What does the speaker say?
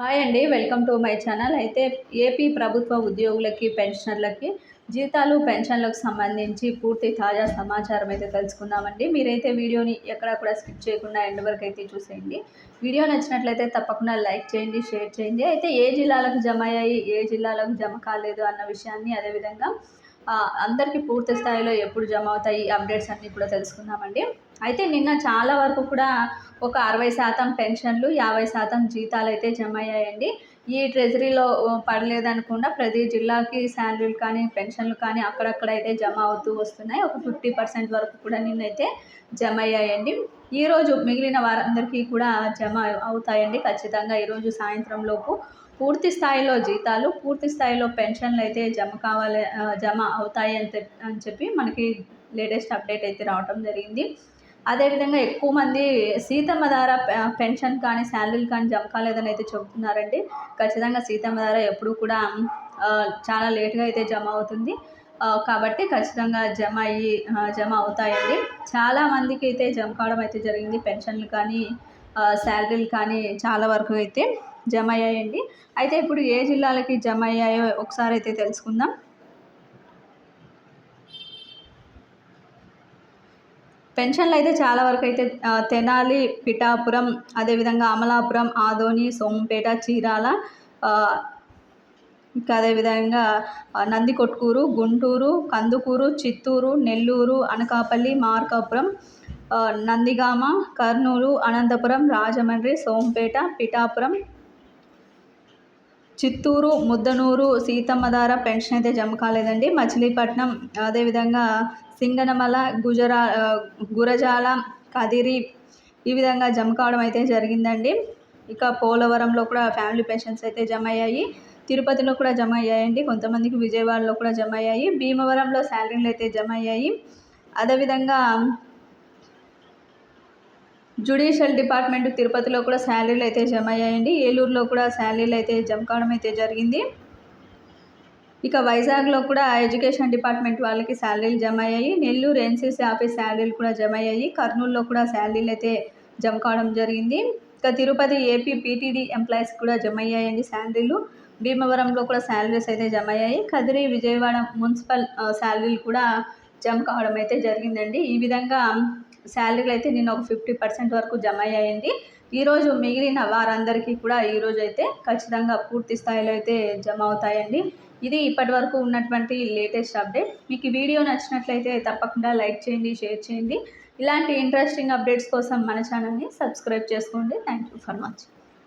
Hi అండి welcome to my channel. అయితే AP ప్రభుత్వ ఉద్యోగులకి పెన్షనర్లకి జీతాలు పెన్షన్లకు సంబంధించి పూర్తి తాజా సమాచారం అయితే తెలుసుకుందామండి. మీరైతే వీడియోని ఎక్కడ కూడా స్కిప్ చేయకుండా ఎండ్ వరకు అయితే చూసేయండి. వీడియో నచ్చినట్లయితే తప్పకుండా లైక్ చేయండి షేర్ చేయండి. అయితే ఏ జిల్లాలకు జమ అయ్యాయి ఏ జిల్లాలకు జమ కాలేదు అన్న విషయాన్ని అదేవిధంగా అందరికీ పూర్తి స్థాయిలో ఎప్పుడు జమ అవుతాయి అప్డేట్స్ అన్నీ కూడా తెలుసుకుందామండి. అయితే నిన్న చాలా వరకు కూడా ఒక అరవై శాతం పెన్షన్లు యాభై శాతం జీతాలు అయితే జమ అయ్యాయండి. ఈ ట్రెజరీలో పడలేదనకుండా ప్రతి జిల్లాకి శాలరీలు కానీ పెన్షన్లు కానీ అక్కడక్కడ అయితే జమ అవుతూ వస్తున్నాయి. ఒక ఫిఫ్టీ పర్సెంట్ వరకు కూడా నిన్నైతే జమ అయ్యాయండి. ఈరోజు మిగిలిన వారందరికీ కూడా జమ అవుతాయండి. ఖచ్చితంగా ఈరోజు సాయంత్రం లోపు పూర్తి స్థాయిలో జీతాలు పూర్తి స్థాయిలో పెన్షన్లు అయితే జమ కావాలి జమ అవుతాయి అని అని చెప్పి మనకి లేటెస్ట్ అప్డేట్ అయితే రావటం జరిగింది. అదేవిధంగా ఎక్కువ మంది సీతమ్మ ధార పెన్షన్ కానీ శాలరీలు కానీ జమ కాలేదని అయితే చెబుతున్నారండి. ఖచ్చితంగా సీతమ్మ ధార ఎప్పుడు కూడా చాలా లేట్గా అయితే జమ అవుతుంది. కాబట్టి ఖచ్చితంగా జమ అయ్యి జమ అవుతాయండి. చాలామందికి అయితే జమ కావడం అయితే జరిగింది. పెన్షన్లు కానీ శాలరీలు కానీ చాలా వరకు అయితే జమ అయ్యాయండి. అయితే ఇప్పుడు ఏ జిల్లాలకి జమ అయ్యాయో ఒకసారి అయితే తెలుసుకుందాం. పెన్షన్లు అయితే చాలా వరకు అయితే తెనాలి పిఠాపురం అదేవిధంగా అమలాపురం ఆదోని సోంపేట చీరాల ఇంకా అదేవిధంగా నందికొట్కూరు గుంటూరు కందుకూరు చిత్తూరు నెల్లూరు అనకాపల్లి మార్కాపురం నందిగామ కర్నూలు అనంతపురం రాజమండ్రి సోంపేట పిఠాపురం చిత్తూరు ముద్దనూరు సీతమ్మధార పెన్షన్ అయితే జమ కాలేదండి. మచిలీపట్నం అదేవిధంగా సింగనమల గుజరా గురజాల కదిరి ఈ విధంగా జమ కావడం అయితే జరిగిందండి. ఇక పోలవరంలో కూడా ఫ్యామిలీ పెన్షన్స్ అయితే జమ అయ్యాయి. తిరుపతిలో కూడా జమ అయ్యాయండి. కొంతమందికి విజయవాడలో కూడా జమ అయ్యాయి. భీమవరంలో శాలరీలు అయితే జమ అయ్యాయి. అదేవిధంగా జుడిషియల్ డిపార్ట్మెంట్ తిరుపతిలో కూడా శాలరీలు అయితే జమ అయ్యాయండి. ఏలూరులో కూడా శాలరీలు అయితే జమ కావడం అయితే జరిగింది. ఇక వైజాగ్లో కూడా ఎడ్యుకేషన్ డిపార్ట్మెంట్ వాళ్ళకి శాలరీలు జమ అయ్యాయి. నెల్లూరు ఎన్సీసీ ఆఫీస్ శాలరీలు కూడా జమ అయ్యాయి. కర్నూలులో కూడా శాలరీలు అయితే జమ కావడం జరిగింది. ఇక తిరుపతి ఏపీ పీటీడీ ఎంప్లాయీస్ కూడా జమ అయ్యాయండి శాలరీలు. భీమవరంలో కూడా శాలరీస్ అయితే జమ అయ్యాయి కదిరి విజయవాడ మున్సిపల్ శాలరీలు కూడా జమ కావడం అయితే జరిగిందండి. ఈ విధంగా శాలరీలు అయితే నేను ఒక ఫిఫ్టీ పర్సెంట్ వరకు జమ అయ్యాయండి ఈరోజు మిగిలిన వారందరికీ కూడా ఈరోజు అయితే ఖచ్చితంగా పూర్తి స్థాయిలో అయితే జమ అవుతాయండి. ఇది ఇప్పటి వరకు ఉన్నటువంటి లేటెస్ట్ అప్డేట్. మీకు వీడియో నచ్చినట్లయితే తప్పకుండా లైక్ చేయండి షేర్ చేయండి. ఇలాంటి ఇంట్రెస్టింగ్ అప్డేట్స్ కోసం మన ఛానల్ని సబ్స్క్రైబ్ చేసుకోండి. Thank you for much